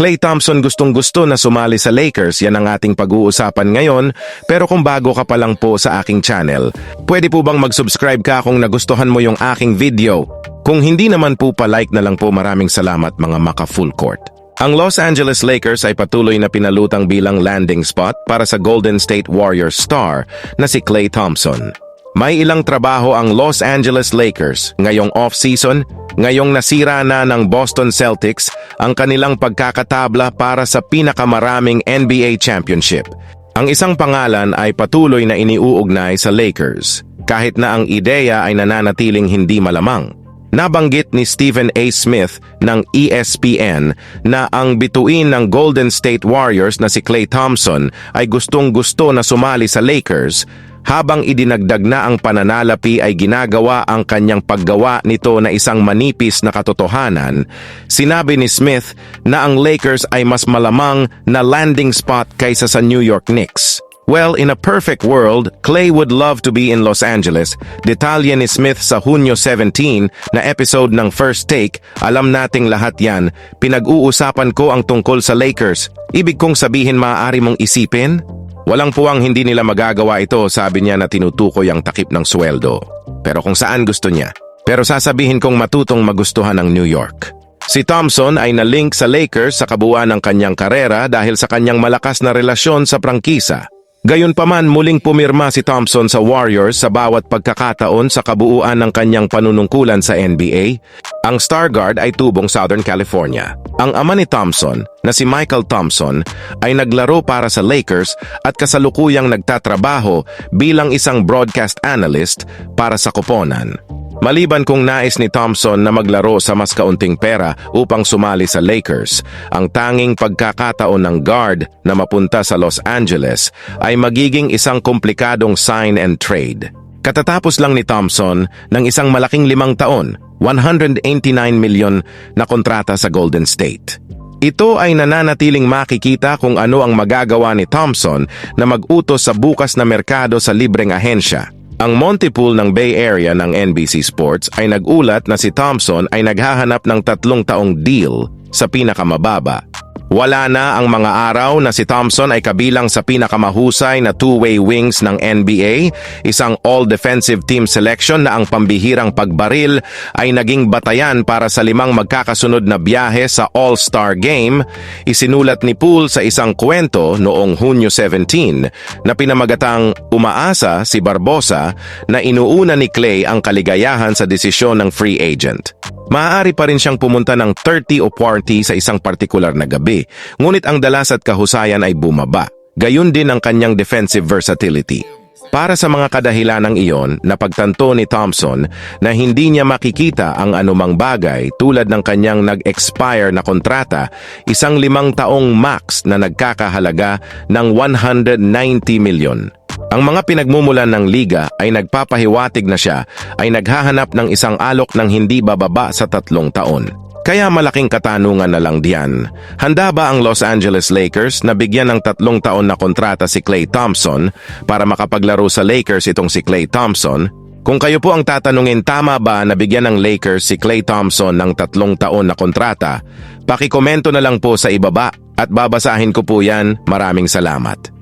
Clay Thompson gustong gusto na sumali sa Lakers, yan ang ating pag-uusapan ngayon. Pero kung bago ka pa lang po sa aking channel, pwede po bang mag-subscribe ka kung nagustuhan mo yung aking video? Kung hindi naman po pa-like na lang po maraming salamat mga maka full court. Ang Los Angeles Lakers ay patuloy na pinalutang bilang landing spot para sa Golden State Warriors star na si Clay Thompson. May ilang trabaho ang Los Angeles Lakers ngayong off-season, ngayong nasira na ng Boston Celtics ang kanilang pagkakatabla para sa pinakamaraming NBA championship. Ang isang pangalan ay patuloy na iniuugnay sa Lakers, kahit na ang ideya ay nananatiling hindi malamang. Nabanggit ni Stephen A. Smith ng ESPN na ang bituin ng Golden State Warriors na si Klay Thompson ay gustong gusto na sumali sa Lakers habang idinagdag na ang pananalapi ay ginagawa ang kanyang paggawa nito na isang manipis na katotohanan, sinabi ni Smith na ang Lakers ay mas malamang na landing spot kaysa sa New York Knicks. Well, in a perfect world, Clay would love to be in Los Angeles. Detalye ni Smith sa Hunyo 17 na episode ng First Take, alam nating lahat yan. Pinag-uusapan ko ang tungkol sa Lakers. Ibig kong sabihin maaari mong isipin? Walang puwang hindi nila magagawa ito, sabi niya na tinutukoy ang takip ng sweldo. Pero kung saan gusto niya. Pero sasabihin kong matutong magustuhan ng New York. Si Thompson ay nalink sa Lakers sa kabuuan ng kanyang karera dahil sa kanyang malakas na relasyon sa prangkisa. Gayunpaman muling pumirma si Thompson sa Warriors sa bawat pagkakataon sa kabuuan ng kanyang panunungkulan sa NBA. Ang star guard ay tubong Southern California. Ang ama ni Thompson, na si Michael Thompson, ay naglaro para sa Lakers at kasalukuyang nagtatrabaho bilang isang broadcast analyst para sa koponan. Maliban kung nais ni Thompson na maglaro sa mas kaunting pera upang sumali sa Lakers, ang tanging pagkakataon ng guard na mapunta sa Los Angeles ay magiging isang komplikadong sign and trade. Katatapos lang ni Thompson ng isang malaking limang taon, 189 milyon na kontrata sa Golden State. Ito ay nananatiling makikita kung ano ang magagawa ni Thompson na mag-utos sa bukas na merkado sa libreng ahensya. Ang Montepool ng Bay Area ng NBC Sports ay nagulat na si Thompson ay naghahanap ng tatlong taong deal sa pinakamababa. Wala na ang mga araw na si Thompson ay kabilang sa pinakamahusay na two-way wings ng NBA, isang all-defensive team selection na ang pambihirang pagbaril ay naging batayan para sa limang magkakasunod na biyahe sa All-Star Game, isinulat ni Poole sa isang kwento noong Hunyo 17 na pinamagatang umaasa si Barbosa na inuuna ni Clay ang kaligayahan sa desisyon ng free agent. Maaari pa rin siyang pumunta ng 30 o 40 sa isang partikular na gabi, ngunit ang dalas at kahusayan ay bumaba. Gayun din ang kanyang defensive versatility. Para sa mga kadahilanang iyon, napagtanto ni Thompson na hindi niya makikita ang anumang bagay tulad ng kanyang nag-expire na kontrata, isang limang taong max na nagkakahalaga ng 190 milyon. Ang mga pinagmumulan ng liga ay nagpapahiwatig na siya ay naghahanap ng isang alok ng hindi bababa sa tatlong taon. Kaya malaking katanungan na lang diyan. Handa ba ang Los Angeles Lakers na bigyan ng tatlong taon na kontrata si Klay Thompson para makapaglaro sa Lakers itong si Klay Thompson? Kung kayo po ang tatanungin tama ba na bigyan ng Lakers si Klay Thompson ng tatlong taon na kontrata, pakikomento na lang po sa ibaba at babasahin ko po yan. Maraming salamat.